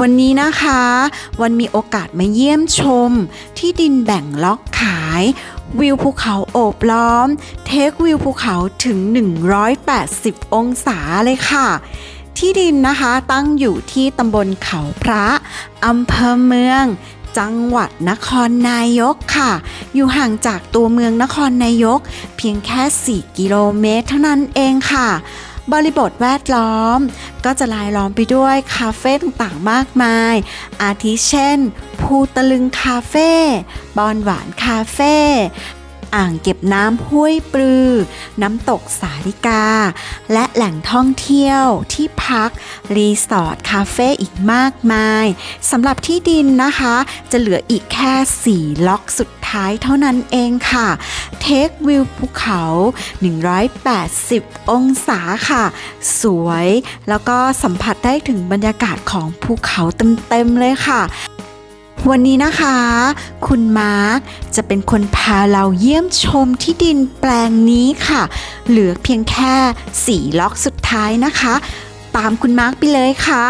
วันนี้นะคะ วันมีโอกาสมาเยี่ยมชม ที่ดินแบ่งล็อกขาย วิวภูเขาโอบล้อม เทควิวภูเขาถึง 180 องศาเลยค่ะที่ดินนะคะตั้งอยู่ที่ตำบลเขาพระอำเภอเมือง จังหวัดนครนายกค่ะ อยู่ห่างจากตัวเมืองนครนายก เพียงแค่ 4 กิโลเมตรเท่านั้นเองค่ะ บริบทแวดล้อม ก็จะลายล้อมไปด้วยคาเฟ่ต่างๆมากมาย อาทิเช่น ภูตะลึงคาเฟ่ บอนหวานคาเฟ่ อ่างเก็บน้ำห้วยปลือ น้ำตกสาริกา และแหล่งท่องเที่ยวที่พัก รีสอร์ทคาเฟ่อีกมากมายสำหรับที่ดินนะคะ จะเหลืออีกแค่ 4 ล็อกสุดท้ายเท่านั้นเองค่ะ เทควิวภูเขา 180 องศาค่ะ สวย แล้วก็สัมผัสได้ถึงบรรยากาศของภูเขาเต็มๆเลยค่ะ วันนี้นะคะ คุณมาร์คจะเป็นคนพาเราเยี่ยมชมที่ดินแปลงนี้ค่ะ เหลือเพียงแค่4ล็อกสุดท้ายนะคะ ตามคุณมาร์คไปเลยค่ะ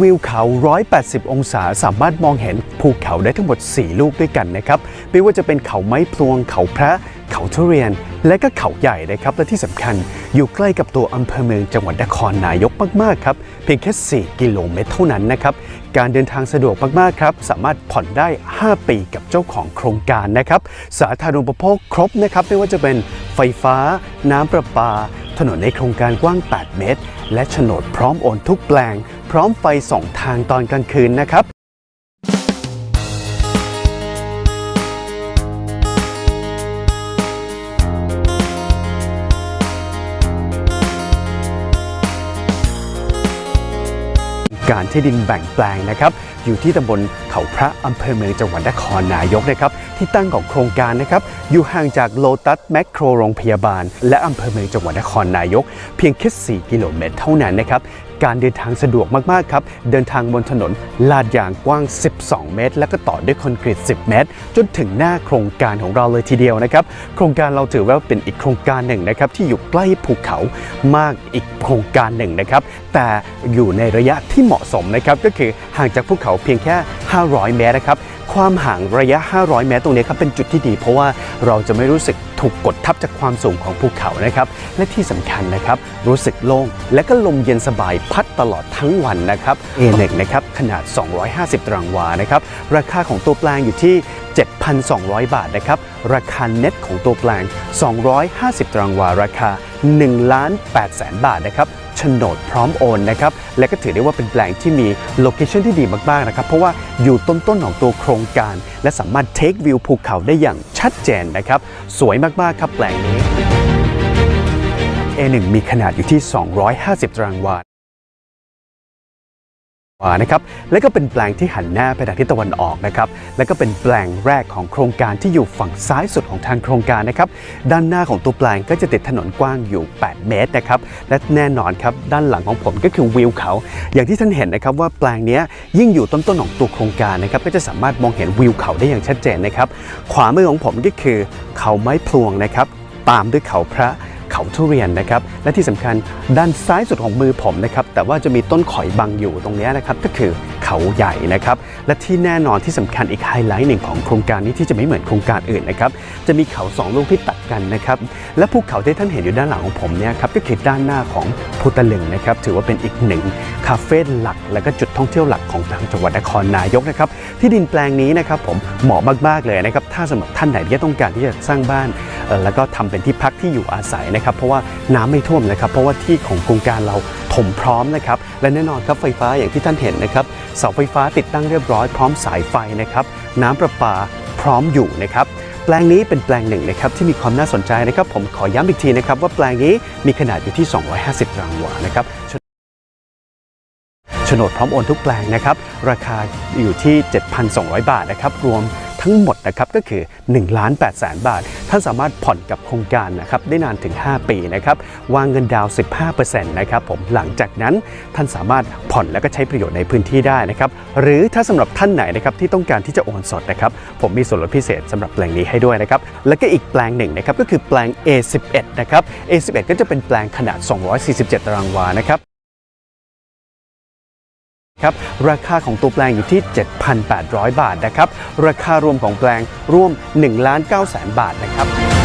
วิวเขา 180 องศาสามารถมองเห็นภูเขาได้ทั้งหมด 4 ลูกด้วยกันนะครับ ไม่ว่าจะเป็นเขาไม้พลวง เขาพระ เขาทุเรียน และก็เขาใหญ่นะครับ และที่สำคัญอยู่ใกล้กับตัวอำเภอเมืองจังหวัดนครนายกมาก ๆ ครับ เพียงแค่ 4 กิโลเมตรเท่านั้นนะครับ การเดินทางสะดวกมากๆครับ สามารถผ่อนได้ 5 ปีกับเจ้าของโครงการนะครับ สาธารณูปโภคครบนะครับ ไม่ว่าจะเป็นไฟฟ้า น้ำประปา ถนนในโครงการกว้าง 8 เมตร และโฉนดพร้อมโอนทุกแปลง พร้อมไฟสองทางตอนกลางคืนนะครับ การที่ดินแบ่งแปลงนะครับ อยู่ที่ตำบลเขาพระอำเภอเมืองจังหวัดนครนายกนะครับ ที่ตั้งของโครงการนะครับ อยู่ห่างจากโลตัสแมคโครโรงพยาบาล และอำเภอเมืองจังหวัดนครนายก เพียงแค่4กิโลเมตรเท่านั้นนะครับ การเดินทางสะดวกมากๆครับ เดินทางบนถนนลาดยางกว้าง 12 เมตร แล้วก็ต่อด้วยคอนกรีต 10 เมตร จนถึงหน้าโครงการของเราเลยทีเดียวนะครับ โครงการเราถือว่าเป็นอีกโครงการหนึ่งนะครับที่อยู่ใกล้ภูเขามากอีกโครงการหนึ่งนะครับ แต่อยู่ในระยะที่เหมาะสมนะครับก็คือห่างจากภูเขาเพียงแค่ 500 เมตรนะครับความห่างระยะ 500 เมตรตรงนี้ครับเป็นจุดที่ดี เพราะว่าเราจะไม่รู้สึกถูกกดทับจากความสูงของภูเขานะครับ และที่สำคัญนะครับ รู้สึกโล่งและก็ลมเย็นสบายพัดตลอดทั้งวันนะครับ A1 นะครับขนาด 250 ตารางวานะครับ ราคาของตัวแปลงอยู่ที่ 7,200 บาทนะครับ ราคาเน็ตของตัวแปลง 250 ตารางวา ราคา1ล้าน8แสนบาทนะครับโฉนดพร้อมโอนนะครับ และก็ถือได้ว่าเป็นแปลงที่มีโลเคชันที่ดีมาก ๆ นะครับ เพราะว่าอยู่ต้น ๆ ของตัวโครงการ และสามารถเทควิวภูเขาได้อย่างชัดเจนนะครับ สวยมากๆ ครับแปลงนี้ A1 มีขนาดอยู่ที่ 250 ตารางวา วานะครับและก็เป็นแปลงที่หันหน้าไปทางทิศตะวันออกนะครับและก็เป็นแปลงแรกของโครงการที่อยู่ฝั่งซ้ายสุดของทางโครงการนะครับด้านหน้าของตัวแปลงก็จะติดถนนกว้างอยู่ 8 เมตรนะครับและแน่นอนครับด้านหลังของผมก็คือวิวเขา อย่างที่ท่านเห็นนะครับว่าแปลงนี้ยยิ่งอยู่ต้นๆของตัวโครงการนะครับก็จะสามารถมองเห็นวิวเขาได้อย่างชัดเจนนะครับขวามือของผมก็คือเขาไม้พลวงนะครับตามด้วยเขาพระ เขาทุเรียนนะครับ และที่สำคัญด้านซ้ายสุดของมือผมนะครับ แต่ว่าจะมีต้นข่อยบังอยู่ตรงนี้นะครับ ก็คือเขาใหญ่นะครับ และที่แน่นอนที่สำคัญอีกไฮไลท์หนึ่งของโครงการนี้ที่จะไม่เหมือนโครงการอื่นนะครับ จะมีเขาสองลูกที่ตัดกันนะครับ และภูเขาที่ท่านเห็นอยู่ด้านหลังของผมเนี่ยครับ ก็คือด้านหน้าของภูตะลึงนะครับ ถือว่าเป็นอีกหนึ่งคาเฟ่หลัก และก็จุดท่องเที่ยวหลักของทางจังหวัดนครนายกนะครับ ที่ดินแปลงนี้นะครับผมเหมาะมากๆเลยนะครับ ถ้าสำหรับท่านไหนที่ต้องการที่จะสร้างบ้าน แล้วก็ทำเป็นที่พักที่อยู่อาศัยนะครับ เพราะว่าน้ำไม่ท่วมนะครับ เพราะว่าที่ของโครงการเราถมพร้อมนะครับ และแน่นอนครับไฟฟ้าอย่างที่ท่านเห็นนะครับเสาไฟฟ้าติดตั้งเรียบร้อยพร้อมสายไฟนะครับ น้ำประปาพร้อมอยู่นะครับแปลงนี้เป็นแปลงหนึ่งนะครับที่มีความน่าสนใจนะครับผมขอย้ำอีกทีนะครับว่าแปลงนี้มีขนาดอยู่ที่ 250ตารางวานะครับโฉนดพร้อมโอนทุกแปลงนะครับราคาอยู่ที่ 7,200 บาทนะครับรวม ทั้งหมดนะครับก็คือ1ล้าน8แสนบาท ท่านสามารถผ่อนกับโครงการนะครับได้นานถึง 5 ปีนะครับวางเงินดาวน์15%นะครับผมหลังจากนั้นท่านสามารถผ่อนแล้วก็ใช้ประโยชน์ในพื้นที่ได้นะครับหรือถ้าสำหรับท่านไหนนะครับที่ต้องการที่จะโอนสดนะครับผมมีส่วนลดพิเศษสำหรับแปลงนี้ให้ด้วยนะครับแล้วก็อีกแปลงหนึ่งนะครับก็คือแปลง A11 นะครับ A11 ก็จะเป็นแปลงขนาด 247 ตารางวานะครับ ครับราคาของตัวแปลงอยู่ที่ 7,800 บาทนะครับ ราคารวมของแปลงร่วม1ล้าน9แสนบาทนะครับ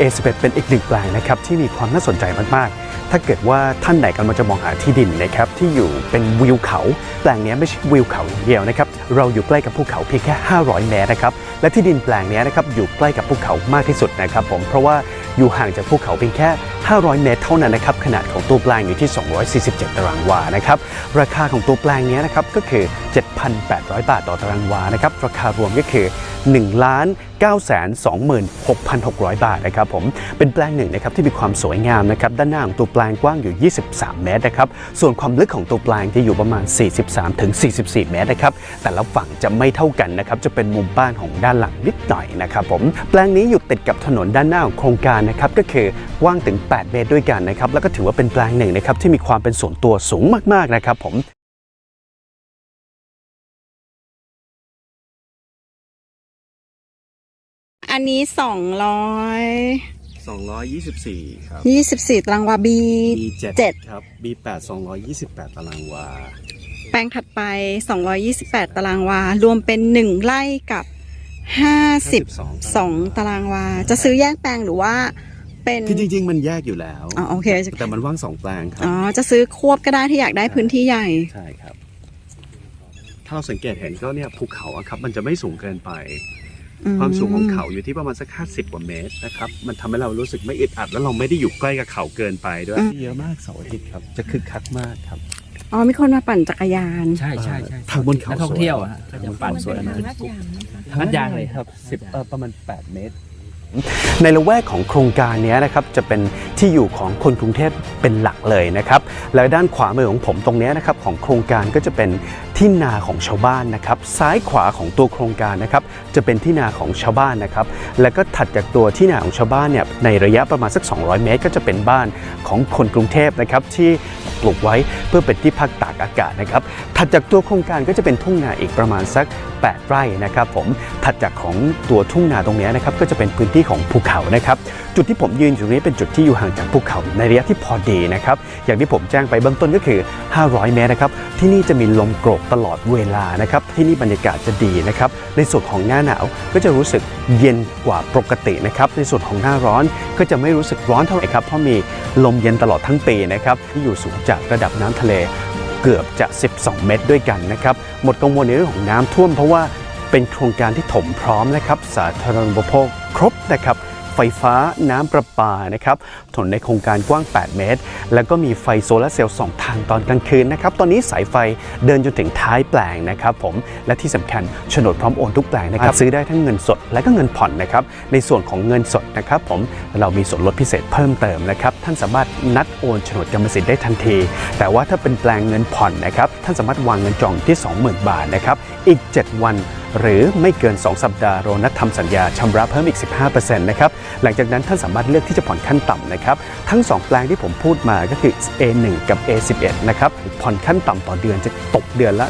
A11 เป็นอีกหนึ่งแปลงนะครับที่มีความน่าสนใจมากๆ ถ้าเกิดว่าท่านไหนกำลังจะมองหาที่ดินนะครับที่อยู่เป็นวิวเขา แปลงนี้ไม่ใช่วิวเขาอย่างเดียวนะครับเราอยู่ใกล้กับภูเขาเพียงแค่ 500 เมตรนะครับและที่ดินแปลงนี้นะครับอยู่ใกล้กับภูเขามากที่สุดนะครับผมเพราะว่าอยู่ห่างจากภูเขาเพียงแค่ 500 เมตรเท่านั้นนะครับขนาดของตัวแปลงอยู่ที่ 247 ตารางวานะครับราคาของตัวแปลงนี้นะครับก็คือ 7,800 บาทต่อตารางวานะครับราคารวมก็คือ 1 ล้าน9 2 6 6 0 0 บาทนะครับผมเป็นแปลงหนึ่งนะครับที่มีความสวยงามนะครับด้านหน้าของตัวแปลงกว้างอยู่ 23 เมตรนะครับส่วนความลึกของตัวแปลงจะอยู่ประมาณ 43ถึง44 เมตรนะครับแต่ละฝั่งจะไม่เท่ากันนะครับจะเป็นมุมบ้านของด้านหลังนิดหน่อยนะครับผมแปลงนี้อยู่ติดกับถนนด้านหน้าของโครงการนะครับก็คือกว้างถึง8เมตรด้วยกันนะครับ แล้วก็ถือว่าเป็นแปลงหนึ่งนะครับที่มีความเป็นส่วนตัวสูงมากๆนะครับผมอันนี้สองร้อย224 ครับยี่สิบสี่ตารางวา B B7 เจ็ดครับ B8 228 ตารางวา แปลงถัดไป 228 ตารางวา รวมเป็น 1 ไร่กับ 52 ตารางวา จะซื้อแยกแปลงหรือว่า เป็นคือจริง ๆ มันแยกอยู่แล้วอ๋อโอเคแต่มันว่างสองแปลงครัอ๋อจะซื้อควบก็ได้ที่อยากได้พื้นที่ใหญ่ใช่ครับ ถ้าเราสังเกตเห็นก็เนี่ยภูเขาอะครับ มันจะไม่สูงเกินไปอืความสูงของเขาอยู่ที่ประมาณสัก50กว่าเมตรนะครับ มันทำให้เรารู้สึกไม่อึดอัด แล้วเราไม่ได้อยู่ใกล้กับเขาเกินไปด้วยเยอะมากเสาร์อาทิตย์ครับ จะคึกคักมากครับอ๋อมีคนมาปั่นจักรยาน ใช่ใช่ใช่ทางบนเขานักท่องเที่ยวอะฮะก็จะปั่นสวยนะนัดยางเลยครับสิบเอ่อประมาณ8เมตร ในละแวกของโครงการนี้นะครับจะเป็นที่อยู่ของคนกรุงเทพเป็นหลักเลยนะครับแล้วด้านขวามือของผมตรงนี้นะครับของโครงการก็จะเป็นที่นาของชาวบ้านนะครับซ้ายขวาของตัวโครงการนะครับจะเป็นที่นาของชาวบ้านนะครับแล้วก็ถัดจากตัวที่นาของชาวบ้านเนี่ยในระยะประมาณสัก 200 เมตร ก็จะเป็นบ้านของคนกรุงเทพนะครับที่ ปลูกไว้ เพื่อเป็นที่พักตากอากาศนะครับถัดจากตัวโครงการก็จะเป็นทุ่งนาอีกประมาณสัก 8 ไร่นะครับผมถัดจากของตัวทุ่งนาตรงนี้นะครับก็จะเป็นพื้นที่ของภูเขานะครับจุดที่ผมยืนอยู่ตรงนี้เป็นจุดที่อยู่ห่างจากภูเขาในระยะที่พอดีนะครับอย่างที่ผมแจ้งไปเบื้องต้นก็คือ 500 เมตรนะครับที่นี่จะมีลมโกรกตลอดเวลานะครับที่นี่บรรยากาศจะดีนะครับในส่วนของหน้าหนาวก็จะรู้สึกเย็นกว่าปกตินะครับในส่วนของหน้าร้อนก็จะไม่รู้สึกร้อนเท่าไหร่ครับเพราะมี ลมเย็นตลอดทั้งปีนะครับที่อยู่สูงจากระดับน้ำทะเลเกือบจะ 12 เมตรด้วยกันนะครับหมดกังวลในเรื่องของน้ำท่วมเพราะว่าเป็นโครงการที่ถมพร้อมนะครับสาธารณูปโภคครบนะครับ ไฟฟ้าน้ำประปานะครับถนนในโครงการกว้าง 8 เมตร แล้วก็มีไฟโซลาร์เซลล์สองทางตอนกลางคืนนะครับตอนนี้สายไฟเดินจนถึงท้ายแปลงนะครับผมและที่สำคัญโฉนดพร้อมโอนทุกแปลงนะครับซื้อได้ทั้งเงินสดและก็เงินผ่อนนะครับในส่วนของเงินสดนะครับผมเรามีส่วนลดพิเศษเพิ่มเติมนะครับท่านสามารถนัดโอนโฉนดกรรมสิทธิ์ได้ทันที แต่ว่าถ้าเป็นแปลงเงินผ่อนนะครับท่านสามารถวางเงินจองที่ 20,000 บาทนะครับอีก 7 วัน หรือไม่เกิน 2 สัปดาห์เรานัดทำสัญญาชำระเพิ่มอีก 15%นะครับหลังจากนั้นท่านสามารถเลือกที่จะผ่อนขั้นต่ำนะครับทั้ง 2 แปลงที่ผมพูดมาก็คือ A1 กับ A11 นะครับผ่อนขั้นต่ำต่อเดือนจะตกเดือนละ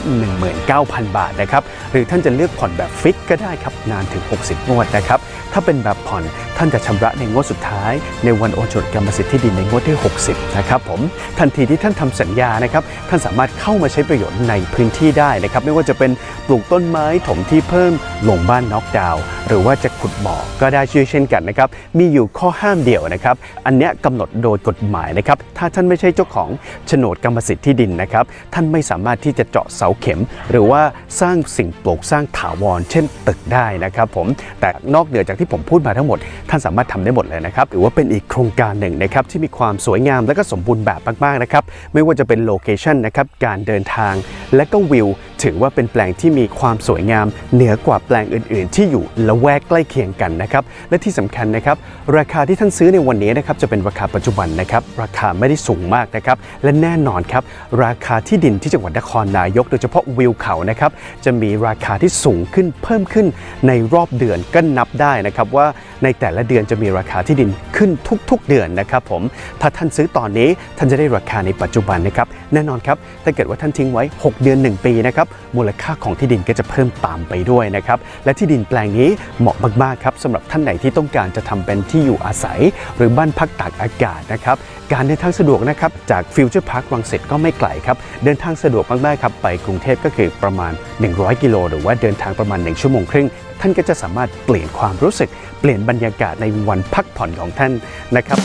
19,000 บาทนะครับหรือท่านจะเลือกผ่อนแบบฟิกก็ได้ครับนานถึง 60 งวดนะครับถ้าเป็นแบบผ่อนท่านจะชำระในงวดสุดท้าย ในวันโอนโฉนดกรรมสิทธิ์ที่ดินในงวดที่ 60 นะครับผมทันทีที่ท่านทำสัญญานะครับท่านสามารถเข้ามาใช้ประโยชน์ในพื้นที่ได้นะครับไม่ว่าจะเป็นปลูกต้นไม้ถมที่เพิ่มหลงบ้านน็อกดาวน์หรือว่าจะขุดบ่อก็ได้ช่วยเช่นกันนะครับมีอยู่ข้อห้ามเดียวนะครับ อันนี้ยกำหนดโดยกฎหมายนะครับ ถ้าท่านไม่ใช่เจ้าของโฉนดกรรมสิทธิ์ที่ดินนะครับ ท่านไม่สามารถที่จะเจาะเสาเข็ม หรือว่าสร้างสิ่งปลูกสร้างถาวร เช่นตึกได้นะครับผมแต่นอกเหนือจากที่ผมพูดมาทั้งหมด ท่านสามารถทำได้หมดเลยนะครับถือว่าเป็นอีกโครงการหนึ่งนะครับที่มีความสวยงามและก็สมบูรณ์แบบมากๆนะครับไม่ว่าจะเป็นโลเคชันนะครับการเดินทางและก็วิว ถือว่าเป็นแปลงที่มีความสวยงาม เหนือกว่าแปลงอื่น ๆ ที่อยู่ละแวกใกล้เคียงกันนะครับและที่สำคัญนะครับราคาที่ท่านซื้อในวันนี้นะครับจะเป็นราคาปัจจุบันนะครับราคาไม่ได้สูงมากนะครับและแน่นอนครับราคาที่ดินที่จังหวัดนครนายก โดยเฉพาะวิวเขานะครับจะมีราคาที่สูงขึ้นเพิ่มขึ้นในรอบเดือนก็นับได้นะครับว่าในแต่ละเดือนจะมีราคาที่ดินขึ้นทุก ๆ เดือนนะครับผมถ้าท่านซื้อตอนนี้ท่านจะได้ราคาในปัจจุบันนะครับแน่นอนครับถ้าเกิดว่าท่านทิ้งไว้ 6 เดือน 1 ปีนะครับมูลค่าของที่ดินก็จะเพิ่มตามไปด้วยนะครับและที่ดินแปลงนี้เหมาะมากๆครับสำหรับท่านไหนที่ต้องการจะทำเป็นที่อยู่อาศัย หรือบ้านพักตากอากาศนะครับการเดินทางสะดวกนะครับจากฟิวเจอร์พาร์ครังสิตก็ไม่ไกลครับเดินทางสะดวกมากๆครับไปกรุงเทพก็คือประมาณ 100 กิโลหรือว่าเดินทางประมาณ 1 ชั่วโมงครึ่งท่านก็จะสามารถเปลี่ยนความรู้สึก เปลี่ยนบรรยากาศในวันพักผ่อนของท่านนะครับ